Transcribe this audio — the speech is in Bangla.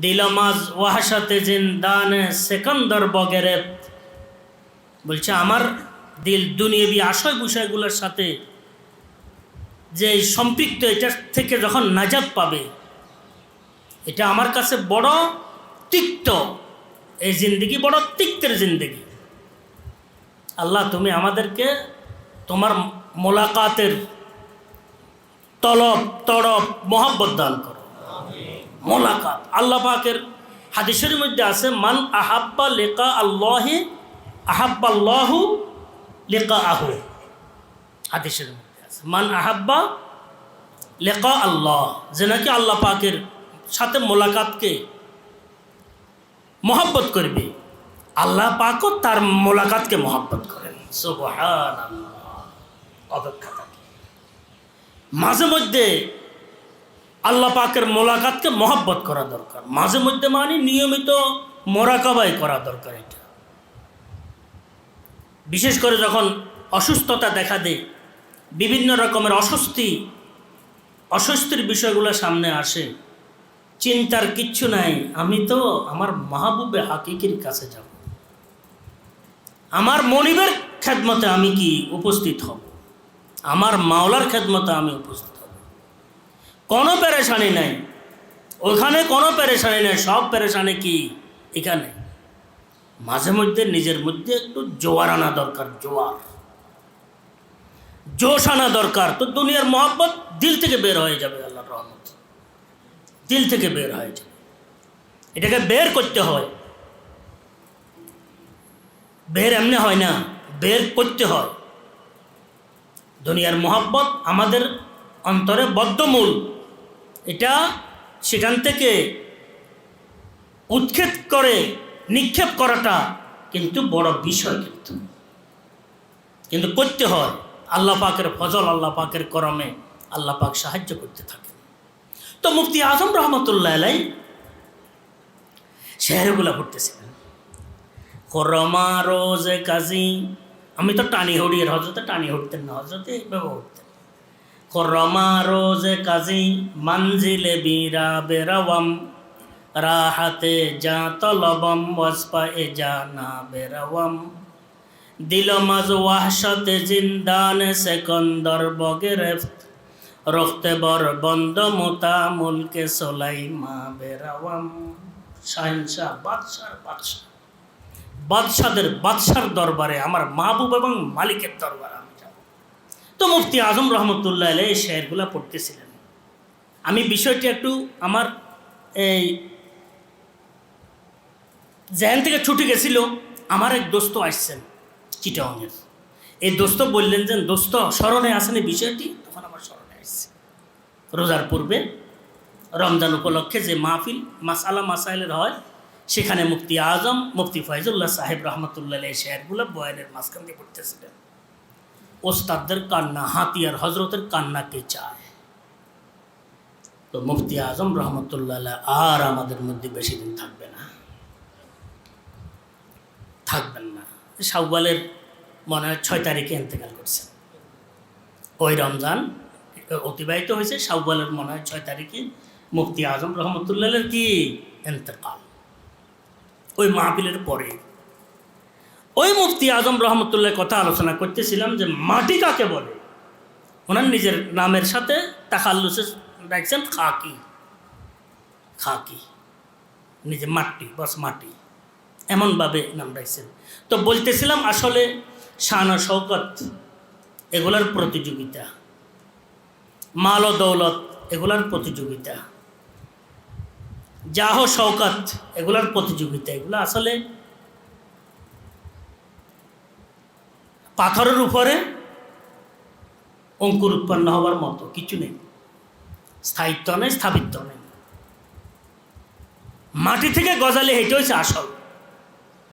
দিলমাজ ওয়াহাসাতে জিন্দানে সেকন্দর বগেরে। বলছে, আমার দিল দুনিয়াবি আশয় বিষয়গুলোর সাথে যে সম্পৃক্ত এটার থেকে যখন নাজাত পাবে, এটা আমার কাছে বড় তিক্ত। এই জিন্দগি বড় তিক্তের জিন্দগি। আল্লাহ, তুমি আমাদেরকে তোমার মোলাকাতের তলব তড়ব মহব্বত দান করো। মোলাকাত। আল্লাহ পাকের হাদিসের মধ্যে আছে, মান আহাব্বা লেকা আল্লাহে আহাব্বাল্লাহু লেকা আহু। হাদিসের মধ্যে আছে, মান আহাব্বা লেকা আল্লাহ। যে নাকি আল্লাহ পাকের সাথে মোলাকাতকে মহব্বত করবে। আল্লাহ পাকও তার মোলাকাতকে মহব্বত করেন। সুবহানাল্লাহ। অপেক্ষা থাকে। মাঝে মধ্যে আল্লাহ পাকের মোলাকাতকে মহব্বত করা দরকার। মাঝে মধ্যে মানে নিয়মিত মোরাকাবাই করা দরকার এটা। বিশেষ করে যখন অসুস্থতা দেখা দেয়, বিভিন্ন রকমের অস্বস্তি, অস্বস্তির বিষয়গুলো সামনে আসে, চিন্তার কিচ্ছু নাই, আমি তো আমার মাহবুবে হাকিকির কাছে যাব। আমার মনিবের খেদমতে আমি কি উপস্থিত হব? আমার মাওলার খেদমতে আমি উপস্থিত কোনো পেরেশানি নাই। ওখানে কোনো পেরেশানি নাই, সব পেরেশানি কি? এখানে। মাঝে মধ্যে, নিজের মধ্যে একটু জোয়ার আনা দরকার, জোয়ার। জোশ আনা দরকার। তো দুনিয়ার মহব্বত দিল থেকে বের হয়ে যাবে, আল্লাহর রহমত। দিল থেকে বের হয়ে যাবে। এটাকে বের করতে হয়। বের এমনি হয় না, বের করতে হয়। দুনিয়ার মহব্বত আমাদের অন্তরে বদ্ধমূল। এটা সেখান থেকে উৎক্ষেপ করে, নিক্ষেপ করাটা কিন্তু বড় বিষয় কিন্তু। কিন্তু করতে হয়। আল্লাহ পাকের ফজল, আল্লাহ পাকের করমে আল্লাহ পাক সাহায্য করতে থাকে। তো মুফতি আজম রহমতুল্লাহ আলাই শেহরগুলা পড়তেছিলেন। করমা, রোজে, কাজী। আমি তো টানি হড়িয়ের হজরতে টানি হড়তেন না হজরতে এইভাবে হড়তেন করমা রোজে কাজী মঞ্জিলে বীরা বেরাওয়াম রাহাতে যা তলবম ওয়াসপা এ যা না বেরাওয়াম দিল মাজ ওয়াহশতে জিন্দান সেকন্দর বগেরেফত রক্তে বর বন্দ মোতা মুলকে সোলাই মা বেরাওয়াম শাহিনশাহ বাদশার বাদশাহ বাদশাদের বাদশার দরবারে আমার মাহবুব এবং মালিকের দরবারে। তো মুফতি আজম রহমতুল্লাহ এই শেয়ারগুলো পড়তেছিলেন। আমি বিষয়টি একটু আমার এই জেহেন থেকে ছুটে গেছিল, আমার এক দোস্ত আসছেন চিটাংয়ের এই দোস্ত বললেন যে, দোস্ত, স্মরণে আসেন এই বিষয়টি? তখন আমার স্মরণে আসছে। রোজার পূর্বে, রমজান উপলক্ষে যে মাহফিল, মাসালা, মাসাইলের হয়, সেখানে মুফতি আজম, মুফতি ফয়জুল্লাহ সাহেব রহমতুল্লাহ এই শেয়ারগুলো বয়ানের মাঝখান দিয়ে পড়তেছিলেন। ওস্তাদদের কান্না, হাতিয়ার হজরতের কান্নাকে চায়। তো মুফতি আজম রহমতুল্লাহ আর আমাদের মধ্যে বেশি দিন থাকবে না। থাকবেন না। শাওয়ালের মনে হয় ছয় তারিখে ইন্তেকাল করছেন। ওই রমজান অতিবাহিত হয়েছে, শাওয়ালের মনে হয় ছয় তারিখে মুফতি আজম রহমতুল্লাহের কি? ইন্তেকাল। ওই মাহফিলের পরে ওই মুফতি আজম রহমতুল্লাহ কথা আলোচনা করতেছিলাম যে মাটি কাকে বলে? ওনার নিজের নামের সাথে তাকাল্লুসে রাখছেন খাকি। খাকি। নিজে মাটি, বস মাটি। এমনভাবে নাম রাখছেন। তো বলতেছিলাম আসলে শানা শৌকত এগুলার প্রতিযোগিতা। মাল ও দৌলত, এগুলার প্রতিযোগিতা। যাহ শৌকত এগুলার প্রতিযোগিতা। এগুলো আসলে পাথরের উপরে অঙ্কুর উৎপন্ন হওয়ার মতো কিছু নেই। স্থায়িত্ব নেই, স্থাপিত্ব নেই। মাটি থেকে গজালে হেঁটে হয়েছে আসল।